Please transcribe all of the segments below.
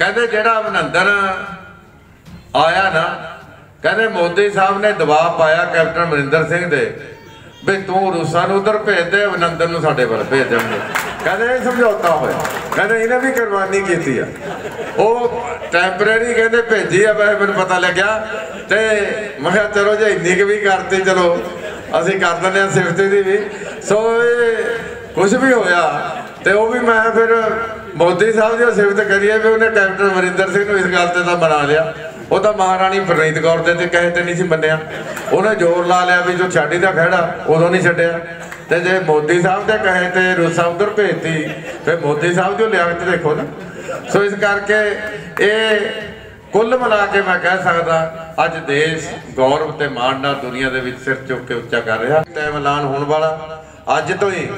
ਕਹਿੰਦੇ ਜਿਹੜਾ ਅਭਿਨੰਦਨ ਆਇਆ ਨਾ, ਕਹਿੰਦੇ ਮੋਦੀ ਸਾਹਿਬ ਨੇ ਦਬਾਅ ਪਾਇਆ ਕੈਪਟਨ ਅਮਰਿੰਦਰ ਸਿੰਘ ਦੇ, ਵੀ ਤੂੰ ਰੂਸਾਂ ਨੂੰ ਉਧਰ ਭੇਜ ਦੇ ਅਭਿਨੰਦਨ ਨੂੰ ਸਾਡੇ ਵੱਲ ਭੇਜ ਦੇਣਗੇ। ਕਹਿੰਦੇ ਇਹ ਸਮਝੌਤਾ ਹੋਇਆ। ਕਹਿੰਦੇ ਇਹਨੇ ਵੀ ਕੁਰਬਾਨੀ ਕੀਤੀ ਆ। ਉਹ ਟੈਂਪਰੇਰੀ ਕਹਿੰਦੇ ਭੇਜੀ ਆ, ਵੈਸੇ ਮੈਨੂੰ ਪਤਾ ਲੱਗਿਆ। ਤੇ ਮੈਂ ਕਿਹਾ ਚਲੋ ਜੇ ਇੰਨੀ ਕੁ ਵੀ ਕਰਤੀ, ਚਲੋ ਅਸੀਂ ਕਰ ਦਿੰਦੇ ਆ ਸਿਫਤ ਦੀ ਵੀ। ਸੋ ਇਹ ਕੁਝ ਵੀ ਹੋਇਆ, ਤੇ ਉਹ ਵੀ ਮੈਂ ਫਿਰ ਮੋਦੀ ਸਾਹਿਬ ਦੀ ਸਿਫਤ ਕਰੀਏ ਵੀ ਉਹਨੇ ਕੈਪਟਨ ਅਮਰਿੰਦਰ ਸਿੰਘ ਨੂੰ ਇਸ ਗੱਲ ਤੇ ਤਾਂ ਬਣਾ ਲਿਆ। ਉਹ ਤਾਂ ਮਹਾਰਾਣੀ ਪ੍ਰਨੀਤ ਕੌਰ ਦੇ ਤੇ ਕਹੇ ਤੇ ਨਹੀਂ ਸੀ ਮੰਨਿਆ। ਉਹਨੇ ਜ਼ੋਰ ਲਾ ਲਿਆ ਵੀ ਜੋ ਛਾੜੀ ਦਾ ਖਹਿੜਾ, ਉਦੋਂ ਨਹੀਂ ਛੱਡਿਆ। ਤੇ ਜੇ ਮੋਦੀ ਸਾਹਿਬ ਦੇ ਕਹੇ ਤੇ ਰੂਸਾ ਉਧਰ ਭੇਜਤੀ, ਫਿਰ ਮੋਦੀ ਸਾਹਿਬ ਦੀ ਲਿਆਕਤ ਦੇਖੋ ਨਾ। ਸੋ ਇਸ ਕਰਕੇ ਇਹ ਕੁੱਲ ਮਿਲਾ ਕੇ ਮੈਂ ਕਹਿ ਸਕਦਾ, ਅੱਜ ਦੇਸ਼ ਗੌਰਵ ਤੇ ਮਾਣ ਨਾਲ ਦੁਨੀਆ ਦੇ ਵਿੱਚ ਸਿਰ ਚੁੱਕ ਕੇ ਉੱਚਾ ਕਰ ਰਿਹਾ। ਟਾਈਮ ਐਲਾਨ ਹੋਣ ਵਾਲਾ। ਅੱਜ ਤੋਂ ਹੀ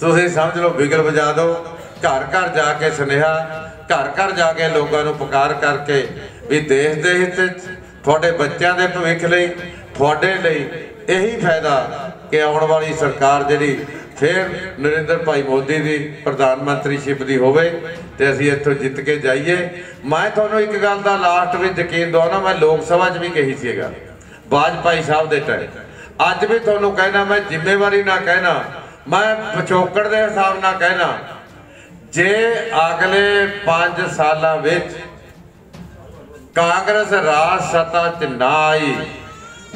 ਤੁਸੀਂ ਸਮਝ ਲਓ ਬਿਗਲ ਵਜਾ ਦਿਓ। ਘਰ ਘਰ ਜਾ ਕੇ ਸੁਨੇਹਾ, ਘਰ ਘਰ ਜਾ ਕੇ ਲੋਕਾਂ ਨੂੰ ਪੁਕਾਰ ਕਰਕੇ ਵੀ ਦੇਸ਼ ਦੇ ਹਿੱਤ 'ਚ ਤੁਹਾਡੇ ਬੱਚਿਆਂ ਦੇ ਭਵਿੱਖ ਲਈ, ਤੁਹਾਡੇ ਲਈ ਇਹੀ ਫਾਇਦਾ ਕਿ ਆਉਣ ਵਾਲੀ ਸਰਕਾਰ ਜਿਹੜੀ ਫਿਰ ਨਰਿੰਦਰ ਭਾਈ ਮੋਦੀ ਦੀ ਪ੍ਰਧਾਨ ਮੰਤਰੀਸ਼ਿਪ ਦੀ ਹੋਵੇ ਤੇ ਅਸੀਂ ਇੱਥੋਂ ਜਿੱਤ ਕੇ ਜਾਈਏ। ਮੈਂ ਤੁਹਾਨੂੰ ਇੱਕ ਗੱਲ ਦਾ ਲਾਸਟ ਵਿੱਚ ਯਕੀਨ ਦਵਾਉਣਾ, ਮੈਂ ਲੋਕ ਸਭਾ 'ਚ ਵੀ ਕਹੀ ਸੀਗਾ ਬਾਜਪਾਈ ਸਾਹਿਬ ਦੇ ਟਾਈਮ ਅੱਜ ਵੀ ਤੁਹਾਨੂੰ ਕਹਿਣਾ, ਮੈਂ ਜ਼ਿੰਮੇਵਾਰੀ ਨਾਲ ਕਹਿਣਾ, ਮੈਂ ਪਿਛੋਕੜ ਦੇ ਹਿਸਾਬ ਨਾਲ ਕਹਿਣਾ ਜੇ ਅਗਲੇ 5 ਸਾਲਾਂ ਵਿੱਚ ਕਾਂਗਰਸ ਰਾਜ ਸੱਤਾ 'ਚ ਨਾ ਆਈ,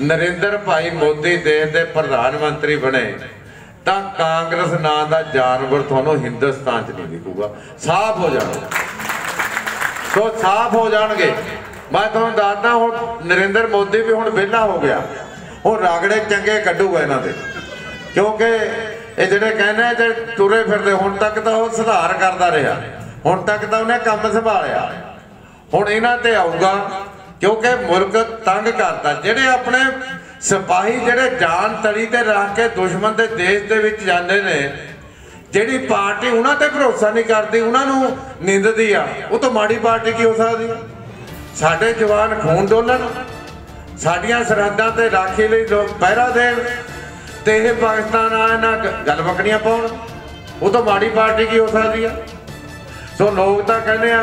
ਨਰਿੰਦਰ ਭਾਈ ਮੋਦੀ ਦੇਸ਼ ਦੇ ਪ੍ਰਧਾਨ ਮੰਤਰੀ ਬਣੇ, ਤਾਂ ਕਾਂਗਰਸ ਨਾਂ ਦਾ ਜਾਨਵਰ ਤੁਹਾਨੂੰ ਹਿੰਦੁਸਤਾਨ 'ਚ ਨਹੀਂ ਦਿਖੂਗਾ। ਸਾਫ਼ ਹੋ ਜਾਣਾ ਸੋ ਸਾਫ਼ ਹੋ ਜਾਣਗੇ। ਮੈਂ ਤੁਹਾਨੂੰ ਦੱਸਦਾ, ਹੁਣ ਨਰਿੰਦਰ ਮੋਦੀ ਵੀ ਹੁਣ ਵਿਹਲਾ ਹੋ ਗਿਆ। ਉਹ ਰਾਗੜੇ ਚੰਗੇ ਕੱਢੂਗਾ ਇਹਨਾਂ ਦੇ। ਕਿਉਂਕਿ ਇਹ ਜਿਹੜੇ ਕਹਿੰਦੇ ਜੇ ਤੁਰੇ ਫਿਰਦੇ, ਹੁਣ ਤੱਕ ਤਾਂ ਉਹ ਸੁਧਾਰ ਕਰਦਾ ਰਿਹਾ। ਹੁਣ ਤੱਕ ਤਾਂ ਉਹਨੇ ਕੰਮ ਸੰਭਾਲਿਆ। ਹੁਣ ਇਹਨਾਂ ਤੇ ਆਊਗਾ, ਕਿਉਂਕਿ ਮੁਲਕ ਤੰਗ ਕਰਦਾ। ਜਿਹੜੇ ਆਪਣੇ ਸਿਪਾਹੀ, ਜਿਹੜੇ ਜਾਨ ਤਲੀ ਤੇ ਰੱਖ ਕੇ ਦੁਸ਼ਮਣ ਦੇ ਦੇਸ਼ ਦੇ ਵਿੱਚ ਜਾਂਦੇ ਨੇ, ਜਿਹੜੀ ਪਾਰਟੀ ਉਹਨਾਂ ਤੇ ਭਰੋਸਾ ਨਹੀਂ ਕਰਦੀ, ਉਹਨਾਂ ਨੂੰ ਨਿੰਦਦੀ ਆ, ਉਹ ਤਾਂ ਮਾੜੀ ਪਾਰਟੀ ਕੀ ਹੋ ਸਕਦੀ? ਸਾਡੇ ਜਵਾਨ ਖੂਨ ਡੋਲਣ, ਸਾਡੀਆਂ ਸਰਹੱਦਾਂ ਤੇ ਰਾਖੀ ਲਈ ਲੋਕ ਪਹਿਰਾ ਦੇਣ ਤੇ ਇਹ ਪਾਕਿਸਤਾਨ ਆ ਇਹਨਾਂ ਗੱਲ ਬਕੜੀਆਂ ਪਾਉਣ। ਉਹ ਤਾਂ ਮਾੜੀ ਪਾਰਟੀ ਕੀ ਹੋ ਸਕਦੀ ਆ? ਸੋ ਲੋਕ ਤਾਂ ਕਹਿੰਦੇ ਆ